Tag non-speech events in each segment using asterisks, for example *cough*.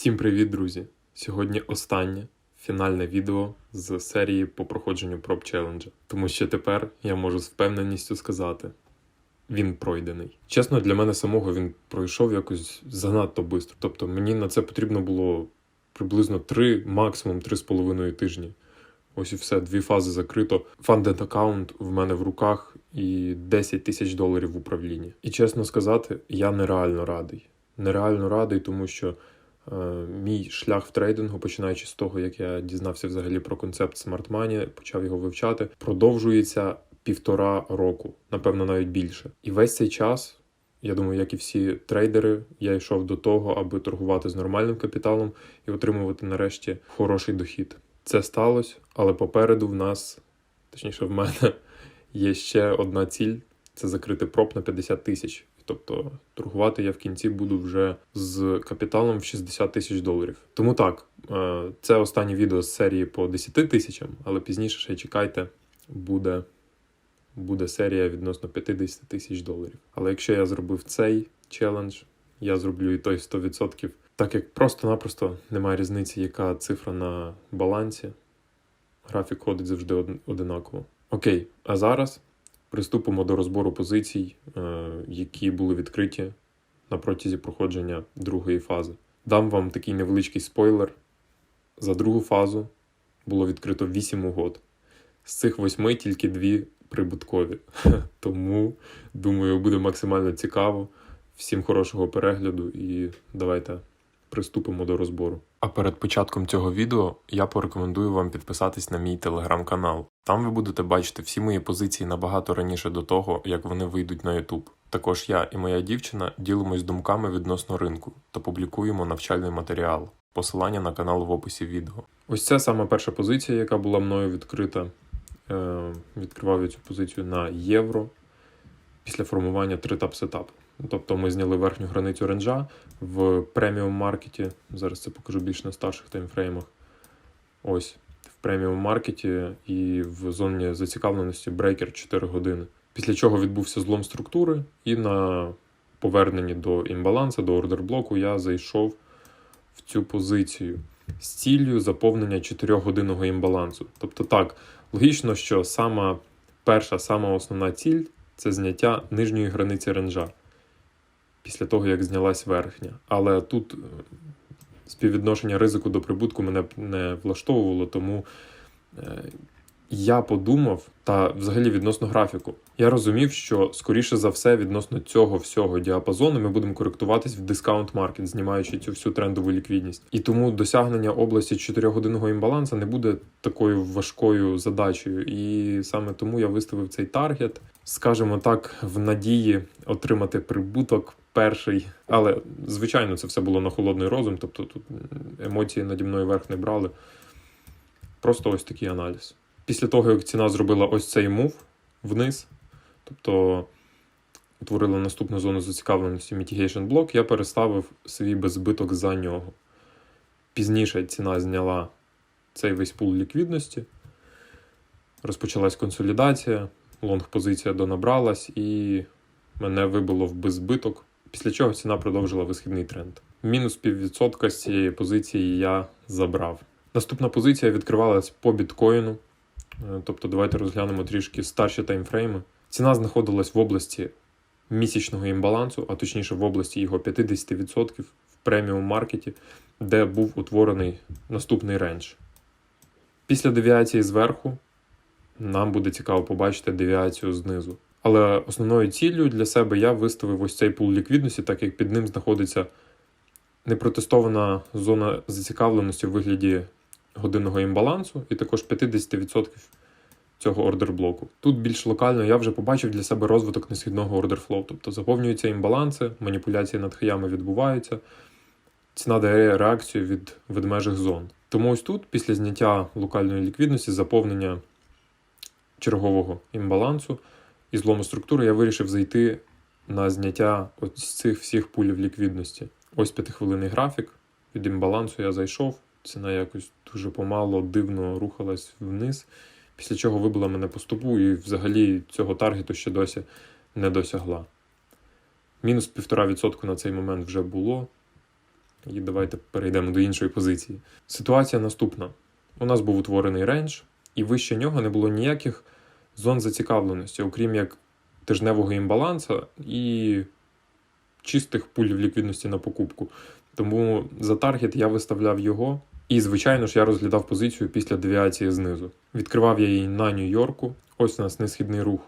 Всім привіт, друзі! Сьогодні останнє фінальне відео з серії по проходженню Prop Challenge. Тому що тепер я можу з впевненістю сказати: він пройдений. Чесно, для мене самого він пройшов якось занадто швидко. Тобто мені на це потрібно було приблизно 3, максимум 3,5 тижні. Ось і все, дві фази закрито. Funded аккаунт в мене в руках і 10 тисяч доларів в управлінні. І чесно сказати, я нереально радий. Нереально радий, тому що мій шлях в трейдингу, починаючи з того, як я дізнався взагалі про концепт Money, почав його вивчати, продовжується півтора року, напевно, навіть більше. І весь цей час. Я думаю, як і всі трейдери, я йшов до того, аби торгувати з нормальним капіталом і отримувати нарешті хороший дохід. Це сталося, але попереду в нас, точніше, в мене є ще одна ціль це закрити проп на 50 тисяч. Тобто торгувати я в кінці буду вже з капіталом в 60 тисяч доларів. Тому так, е, це останнє відео з серії по 10 тисячам, але пізніше ще чекайте, буде, буде серія відносно 50 тисяч доларів. Але якщо я зробив цей челендж, я зроблю і той 100%, так як просто-напросто немає різниці, яка цифра на балансі. Графік ходить завжди одинаково. Окей, а зараз приступимо до розбору позицій, е, які були відкриті на протязі проходження другої фази. Дам вам такий невеличкий спойлер. За другу фазу було відкрито 8 угод. З цих восьми тільки дві прибуткові. *laughs* Тому, думаю, буде максимально цікаво. Всім хорошого перегляду і давайте приступимо до розбору. А перед початком цього відео я порекомендую вам підписатись на мій телеграм-канал. Там ви будете бачити всі мої позиції набагато раніше до того, як вони вийдуть на YouTube. Також я і моя дівчина ділимось думками відносно ринку та публікуємо навчальний матеріал. Посилання на канал в описі відео. Ось це саме перша позиція, яка була мною відкрита. Е, відкривав я цю позицію на євро після формування 3-тап сетапу. Тобто ми зняли верхню границю ренджа в преміум маркеті. Зараз це покажу більш на старших таймфреймах. Ось в преміум маркеті і в зоні зацікавленості брейкер 4 години. Після чого відбувся злом структури, і на поверненні до імбалансу, до ордерблоку, я зайшов в цю позицію з ціллю заповнення 4-годинного імбалансу. Тобто, так, логічно, що сама перша, сама основна ціль це зняття нижньої границі ренджа після того, як знялась верхня. Але тут е, співвідношення ризику до прибутку мене не влаштовувало, тому е, я подумав, та взагалі відносно графіку, я розумів, що скоріше за все відносно цього всього діапазону ми будемо коректуватись в дискаунт маркет, знімаючи цю всю трендову ліквідність. І тому досягнення області 4-годинного імбаланса не буде такою важкою задачею. І саме тому я виставив цей таргет, скажімо так, в надії отримати прибуток. Перший, але звичайно, це все було на холодний розум, тобто тут емоції наді мною верх не брали. Просто ось такий аналіз. Після того, як ціна зробила ось цей мув вниз, тобто утворила наступну зону зацікавленості Mitigation блок, я переставив свій беззбиток за нього. Пізніше ціна зняла цей весь пул ліквідності, розпочалась консолідація, лонг-позиція донабралась і мене вибило в беззбиток, після чого ціна продовжила висхідний тренд. Мінус піввідсотка з цієї позиції я забрав. Наступна позиція відкривалась по біткоїну. Е, Тобто, давайте розглянемо трішки старші таймфрейми. Ціна знаходилась в області місячного імбалансу, а точніше в області його 50% в преміум маркеті, де був утворений наступний рендж. Після девіації зверху нам буде цікаво побачити девіацію знизу. Але основною ціллю для себе я виставив ось цей пул ліквідності, так як під ним знаходиться непротестована зона зацікавленості в вигляді годинного імбалансу і також 50% цього ордерблоку. Тут більш локально я вже побачив для себе розвиток несхідного ордерфлоу, тобто заповнюються імбаланси, маніпуляції над хаями відбуваються, ціна дає реакцію від ведмежих зон. Тому ось тут, після зняття локальної ліквідності, заповнення чергового імбалансу і злому структури, я вирішив зайти на зняття ось цих всіх пулів ліквідності. Ось п'ятихвилинний графік. Від імбалансу я зайшов, ціна якось дуже помало, дивно рухалась вниз, після чого вибила мене по стопу і взагалі цього таргету ще досі не досягла. Мінус 1,5% на цей момент вже було. І давайте перейдемо до іншої позиції. Ситуація наступна: у нас був утворений рейндж, і вище нього не було ніяких зон зацікавленості, окрім як тижневого імбаланса і чистих пуль в ліквідності на покупку. Тому за таргет я виставляв його. І, звичайно ж, я розглядав позицію після девіації знизу. Відкривав я її на Нью-Йорку. Ось у нас несхідний рух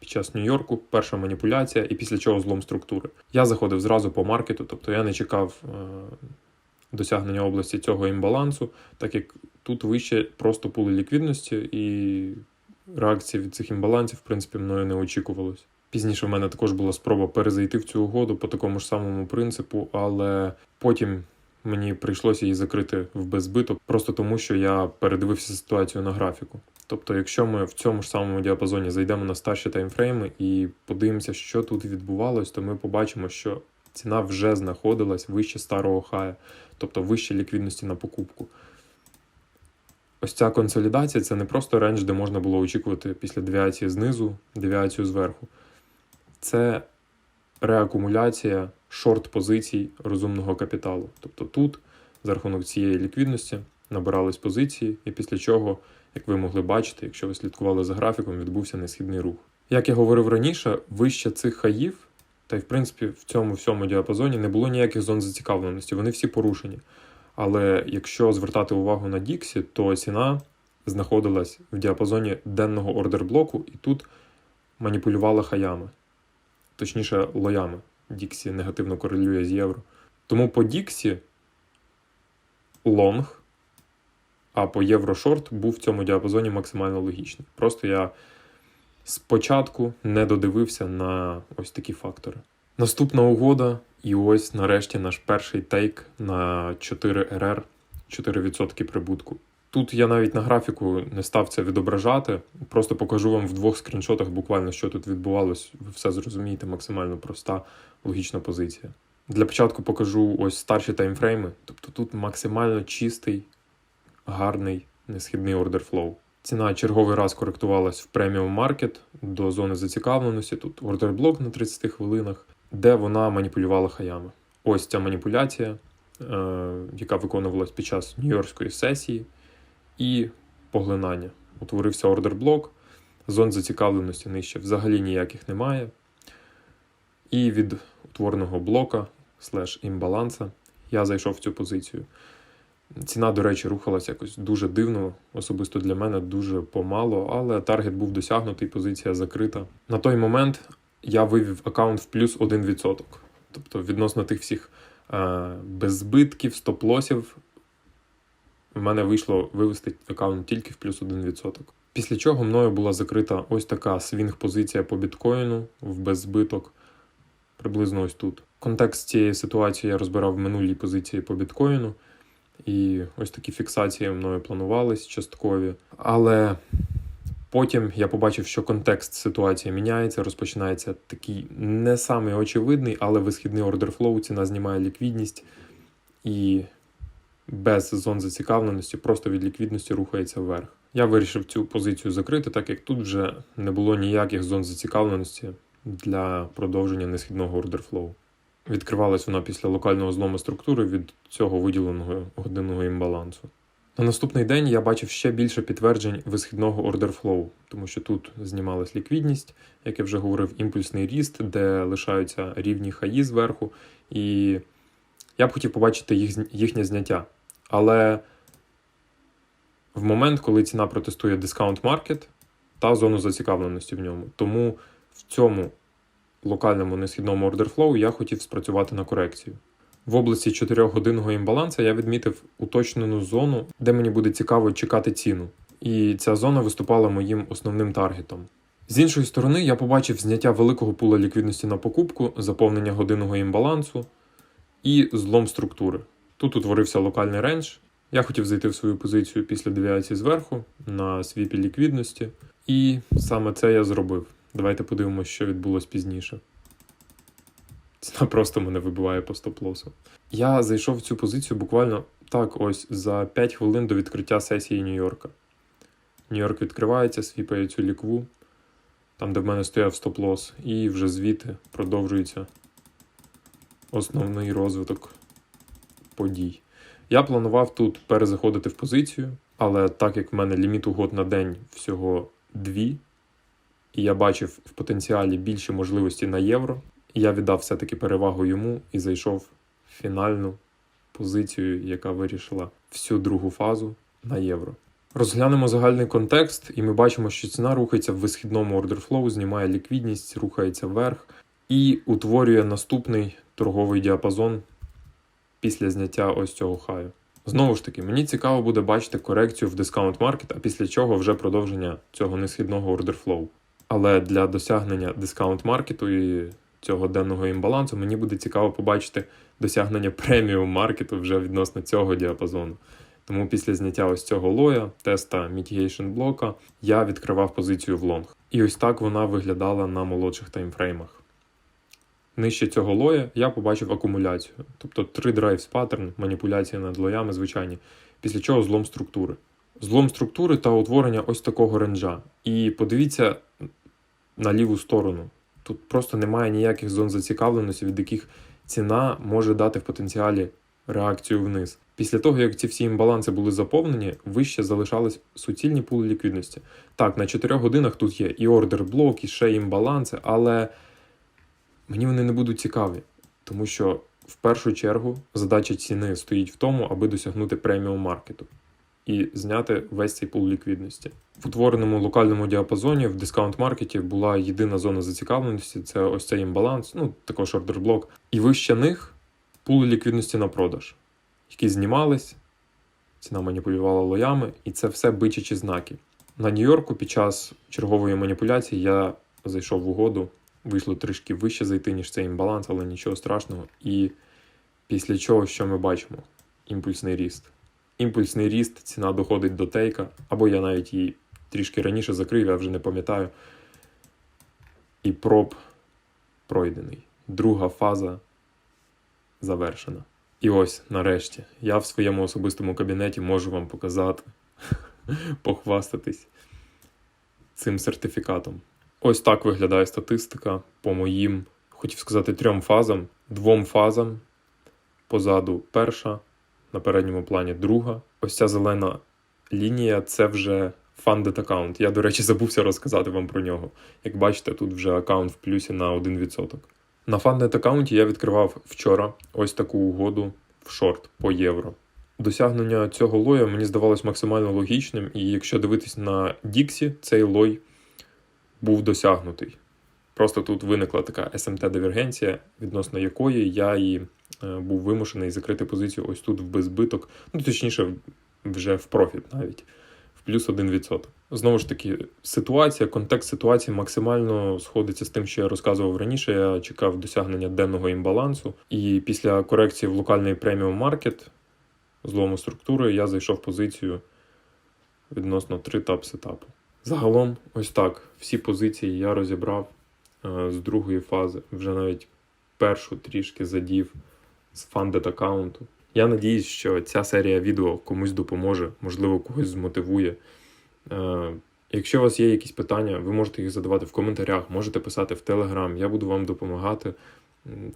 під час Нью-Йорку, перша маніпуляція, і після чого злом структури. Я заходив зразу по маркету, тобто я не чекав е- досягнення області цього імбалансу, так як тут вище просто пули ліквідності, і реакції від цих імбалансів, в принципі, мною не очікувалось. Пізніше в мене також була спроба перезайти в цю угоду по такому ж самому принципу, але потім мені прийшлося її закрити в беззбиток, просто тому що я передивився ситуацію на графіку. Тобто, якщо ми в цьому ж самому діапазоні зайдемо на старші таймфрейми і подивимося, що тут відбувалось, то ми побачимо, що ціна вже знаходилась вище старого хая, тобто вище ліквідності на покупку. Ось ця консолідація це не просто рендж, де можна було очікувати після девіації знизу, девіацію зверху. Це реакумуляція шорт-позицій розумного капіталу. Тобто тут, за рахунок цієї ліквідності, набирались позиції, і після чого, як ви могли бачити, якщо ви слідкували за графіком, відбувся несхідний рух. Як я говорив раніше, вище цих хаїв, та й в принципі в цьому всьому діапазоні не було ніяких зон зацікавленості, вони всі порушені. Але якщо звертати увагу на Діксі, то ціна знаходилась в діапазоні денного ордерблоку і тут маніпулювала хаями, точніше лоями. Діксі негативно корелює з євро. Тому по Діксі лонг, а по євро шорт був в цьому діапазоні максимально логічний. Просто я спочатку не додивився на ось такі фактори. Наступна угода, і ось нарешті наш перший тейк на 4 РР, 4% прибутку. Тут я навіть на графіку не став це відображати, просто покажу вам в двох скріншотах буквально, що тут відбувалось. Ви все зрозумієте, максимально проста логічна позиція. Для початку покажу ось старші таймфрейми, тобто тут максимально чистий, гарний несхідний ордер флоу. Ціна черговий раз коректувалась в преміум маркет до зони зацікавленості. Тут ордер блок на 30 хвилинах, де вона маніпулювала хаями. Ось ця маніпуляція, е, яка виконувалась під час нью-йоркської сесії, і поглинання. Утворився ордер блок, зон зацікавленості нижче взагалі ніяких немає. І від утвореного блока слеш імбаланса я зайшов в цю позицію. Ціна, до речі, рухалася якось дуже дивно, особисто для мене дуже помало, але таргет був досягнутий, позиція закрита. На той момент я вивів аккаунт в плюс 1%. Тобто, відносно тих всіх е, беззбитків, стоп-лосів, в мене вийшло вивести аккаунт тільки в плюс 1%. Після чого мною була закрита ось така свінг-позиція по біткоїну в беззбиток, приблизно ось тут. Контекст цієї ситуації я розбирав в минулій позиції по біткоїну. І ось такі фіксації мною планувались часткові. Але потім я побачив, що контекст ситуації міняється, розпочинається такий не самий очевидний, але висхідний ордер флоу, ціна знімає ліквідність і без зон зацікавленості, просто від ліквідності рухається вверх. Я вирішив цю позицію закрити, так як тут вже не було ніяких зон зацікавленості для продовження несхідного ордер флоу. Відкривалась вона після локального злому структури від цього виділеного годинного імбалансу. На наступний день я бачив ще більше підтверджень висхідного ордерфлоу, тому що тут знімалась ліквідність, як я вже говорив, імпульсний ріст, де лишаються рівні хаї зверху, і я б хотів побачити їх, їхнє зняття. Але в момент, коли ціна протестує дискаунт маркет та зону зацікавленості в ньому. Тому в цьому локальному несхідному ордерфлоу я хотів спрацювати на корекцію. В області 4-годинного імбаланса я відмітив уточнену зону, де мені буде цікаво чекати ціну. І ця зона виступала моїм основним таргетом. З іншої сторони, я побачив зняття великого пула ліквідності на покупку, заповнення годинного імбалансу і злом структури. Тут утворився локальний рендж. Я хотів зайти в свою позицію після девіації зверху на свіпі ліквідності, і саме це я зробив. Давайте подивимося, що відбулось пізніше. *laughs* Ціна просто мене вибиває по стоп-лосу. Я зайшов в цю позицію буквально так ось за 5 хвилин до відкриття сесії Нью-Йорка. Нью-Йорк відкривається, свіпає цю лікву, там, де в мене стояв стоп-лос, і вже звідти продовжується основний розвиток подій. Я планував тут перезаходити в позицію, але так як в мене ліміт угод на день всього дві, і я бачив в потенціалі більші можливості на євро, я віддав все-таки перевагу йому і зайшов в фінальну позицію, яка вирішила всю другу фазу на євро. Розглянемо загальний контекст, і ми бачимо, що ціна рухається в висхідному flow, знімає ліквідність, рухається вверх і утворює наступний торговий діапазон після зняття ось цього хаю. Знову ж таки, мені цікаво буде бачити корекцію в дискаунт маркет, а після чого вже продовження цього несхідного flow. Але для досягнення дискаунт маркету і цього денного імбалансу мені буде цікаво побачити досягнення преміум маркету вже відносно цього діапазону. Тому після зняття ось цього лоя, теста mitigation блока, я відкривав позицію в лонг. І ось так вона виглядала на молодших таймфреймах. Нижче цього лоя я побачив акумуляцію, тобто три драйвс паттерн, маніпуляції над лоями звичайні, після чого злом структури. Злом структури та утворення ось такого ренджа. І подивіться на ліву сторону. Тут просто немає ніяких зон зацікавленості, від яких ціна може дати в потенціалі реакцію вниз. Після того, як ці всі імбаланси були заповнені, вище залишались суцільні пули ліквідності. Так, на 4 годинах тут є і ордер блок, і ще імбаланси, але мені вони не будуть цікаві, тому що в першу чергу задача ціни стоїть в тому, аби досягнути преміум маркету і зняти весь цей пул ліквідності. В утвореному локальному діапазоні в дискаунт маркеті була єдина зона зацікавленості це ось цей імбаланс, ну також ордер блок. І вище них пули ліквідності на продаж, які знімались, ціна маніпулювала лоями, і це все бичачі знаки. На Нью-Йорку під час чергової маніпуляції я зайшов в угоду, вийшло трішки вище зайти, ніж цей імбаланс, але нічого страшного. І після чого що ми бачимо? Імпульсний ріст. Імпульсний ріст, ціна доходить до тейка, або я навіть її трішки раніше закрив, я вже не пам'ятаю. І проб пройдений. Друга фаза завершена. І ось, нарешті, я в своєму особистому кабінеті можу вам показати, *laughs* похвастатись цим сертифікатом. Ось так виглядає статистика по моїм, хотів сказати, трьом фазам, двом фазам. Позаду перша, на передньому плані друга. Ось ця зелена лінія це вже funded аккаунт. Я, до речі, забувся розказати вам про нього. Як бачите, тут вже аккаунт в плюсі на 1%. На funded аккаунті я відкривав вчора ось таку угоду в шорт по євро. Досягнення цього лоя мені здавалось максимально логічним, і якщо дивитись на Діксі, цей лой був досягнутий. Просто тут виникла така SMT-дивергенція, відносно якої я і був вимушений закрити позицію ось тут в безбиток, ну точніше, вже в профіт навіть, в плюс 1%. Знову ж таки, ситуація, контекст ситуації максимально сходиться з тим, що я розказував раніше. Я чекав досягнення денного імбалансу, і після корекції в локальний преміум маркет злому структури я зайшов в позицію відносно 3 тап сетапу. Загалом, ось так. Всі позиції я розібрав е, з другої фази. Вже навіть першу трішки задів з фандед аккаунту. Я надіюсь, що ця серія відео комусь допоможе, можливо, когось змотивує. Е, якщо у вас є якісь питання, ви можете їх задавати в коментарях, можете писати в Телеграм, я буду вам допомагати.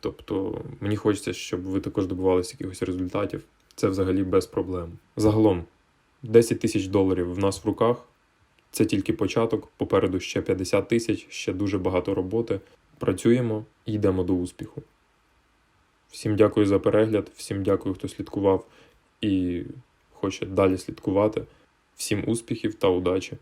Тобто, мені хочеться, щоб ви також добувалися якихось результатів. Це взагалі без проблем. Загалом, 10 тисяч доларів в нас в руках. Це тільки початок, попереду ще 50 тисяч, ще дуже багато роботи. Працюємо і йдемо до успіху. Всім дякую за перегляд, всім дякую, хто слідкував і хоче далі слідкувати. Всім успіхів та удачі!